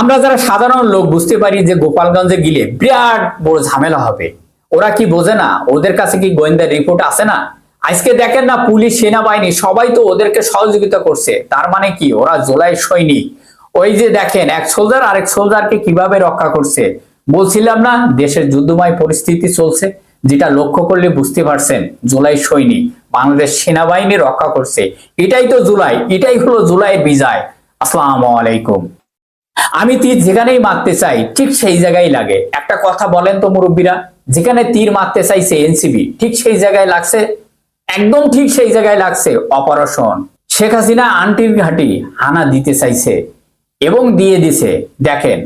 আমরা যারা সাধারণ লোক বুঝতে পারি যে গোপালগঞ্জে গেলে বিরাট বড় ঝামেলা হবে। ওরা কি বোঝে না? ওদের কাছে কি গোয়েন্দা রিপোর্ট আছে না? আজকে দেখেন না পুলিশ, সেনাবাহিনী সবাই তো ওদেরকে সহযোগিতা করছে। তার মানে কি? ওরা জোলাই সৈনিক। ওই যে দেখেন, এক সোলজার আরেক সোলজারকে কীভাবে রক্ষা করছে? বলছিলাম না, দেশের যুদ্ধময় পরিস্থিতি চলছে, যেটা লক্ষ্য করলে বুঝতে পারছেন, জুলাই সৈনিক। বাংলাদেশ সেনাবাহিনী রক্ষা করছে। এটাই তো জুলাই, এটাই হলো জুলাইয়ের বিজয়। আসসালামু আলাইকুম। আমি তীর যেখানেই মারতে চাই, ঠিক সেই জায়গায় লাগে। একটা কথা বলেন তো মুরব্বীরা, যেখানে তীর মারতে চাইছে এনসিবি ঠিক সেই জায়গায় লাগছে, একদম ঠিক সেই জায়গায় লাগছে অপারেশন। শেখ হাসিনা আন্টির ঘাটি হানা দিতে চাইছে এবং দিয়ে দিছে। দেখেন,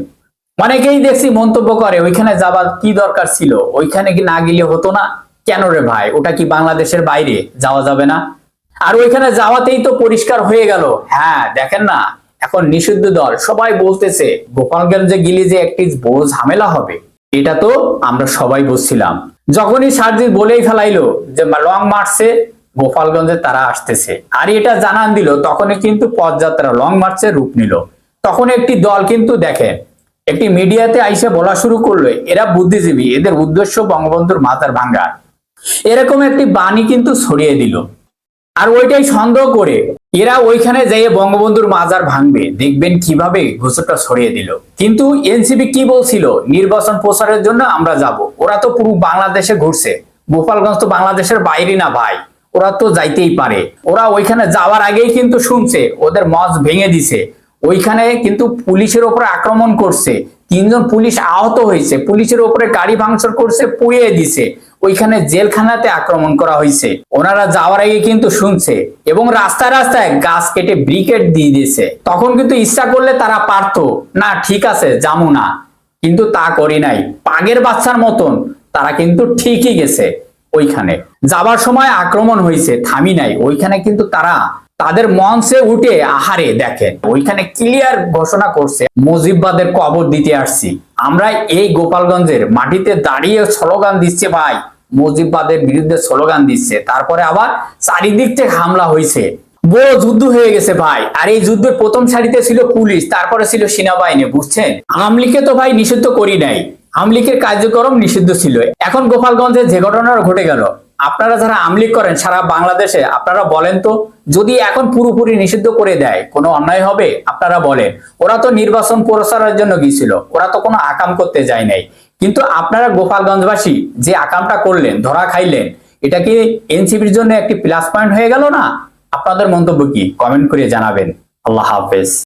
অনেকেই দেখছি মন্তব্য করে, ওইখানে যাবার কি দরকার ছিল? ওইখানে কি না গেলে হতো না? কেন রে ভাই? ওটা কি বাংলাদেশের বাইরে? যাওয়া যাবে না? আর ওইখানে যাওয়াতেই তো পরিষ্কার হয়ে গেল। হ্যাঁ দেখেন না এখন নিষিদ্ধ দল, সবাই বলতেছে, গোপালগঞ্জে গিলে যে একটি বড় ঝামেলা হবে, এটা তো আমরা সবাই বুঝছিলাম। যখনই সার্জিৎ বলেই ফেলাইলো যে লং মার্চে গোপালগঞ্জে তারা আসতেছে। আর এটা জানান দিল, তখনই কিন্তু পদযাত্রা লং মার্চে রূপ নিল। তখন একটি দল কিন্তু দেখেন একটি মিডিয়াতে আইসে বলা শুরু করল, এরা বুদ্ধিজীবী, এদের উদ্দেশ্য বঙ্গবন্ধুর মাথার ভাঙ্গা। এরকম একটি বাণী কিন্তু ছড়িয়ে দিল। আর ওইটাই সন্দেহ করে এরা ওইখানে যাইয়ে বঙ্গবন্ধুর মাজার ভাঙবে। দেখবেন কীভাবে ঘোষণা ছড়িয়ে দিল। কিন্তু এনসিপি কি বলছিল? নির্বাচন প্রচারের জন্য আমরা যাব। ওরা তো পুরো বাংলাদেশে ঘুরছে। গোপালগঞ্জ তো বাংলাদেশের বাইরে না ভাই। ওরা তো যাইতেই পারে। ওরা ওইখানে যাওয়ার আগেই কিন্তু শুনছে, ওদের মজ ভেঙে দিছে। ওইখানে কিন্তু পুলিশের ওপরে আক্রমণ করছে। তিনজন পুলিশ আহত হয়েছে। পুলিশের ওপরে গাড়ি ভাঙচুর করছে, পুড়িয়ে দিছে। ওইখানে জেলখানাতে আক্রমণ করা হয়েছে ওনারা যাওয়ার আগে কিন্তু শুনছে এবং রাস্তায় রাস্তায় গাছ কেটে ব্রিকেট দিয়ে দিয়েছে। তখন কিন্তু ইচ্ছা করলে তারা পারতো, না, ঠিক আছে, যামু না। কিন্তু তা করি নাই। পাগের বাচ্চার মতন তারা কিন্তু ঠিকই গেছে ওইখানে। যাবার সময় আক্রমণ হয়েছে থামি নাই। ওইখানে কিন্তু তারা তাদের মঞ্চে উঠে, আহারে, দেখেন, ওইখানে ক্লিয়ার ঘোষণা করছে, মুজিববাদের কবর দিতে আসছি। আমরা এই গোপালগঞ্জের মাটিতে দাঁড়িয়ে স্লোগান দিচ্ছে ভাই, মুজিববাদের বিরুদ্ধে স্লোগান দিচ্ছে। তারপরে আবার চারিদিক থেকে হামলা হয়েছে বড় যুদ্ধ হয়ে গেছে ভাই, আর এই যুদ্ধের প্রথম সারিতে ছিল পুলিশ, তারপরে ছিল সেনাবাহিনী, বুঝছেন? আমলিকে তো ভাই নিষিদ্ধ করি নাই। আমলিকের কার্যক্রম নিষিদ্ধ ছিল। এখন গোপালগঞ্জে যে ঘটনা ঘটে গেল আপনারা যারা আমলিক করেন সারা বাংলাদেশে, আপনারা বলেন তো, যদি এখন পুরোপুরি নিষিদ্ধ করে দেয়, কোনো অন্যায় হবে? আপনারা বলেন। ওরা তো নির্বাচন প্রচারের জন্য গিয়েছিল, ওরা তো কোনো আকাম করতে যায় নাই। কিন্তু আপনারা গোপালগঞ্জবাসী যে আকামটা করলেন, ধরা খাইলেন, এটা কি এনসিপির জন্য একটি প্লাস পয়েন্ট হয়ে গেল না? আপনাদের মন্তব্য কি? কমেন্ট করে জানাবেন। আল্লাহ হাফেজ।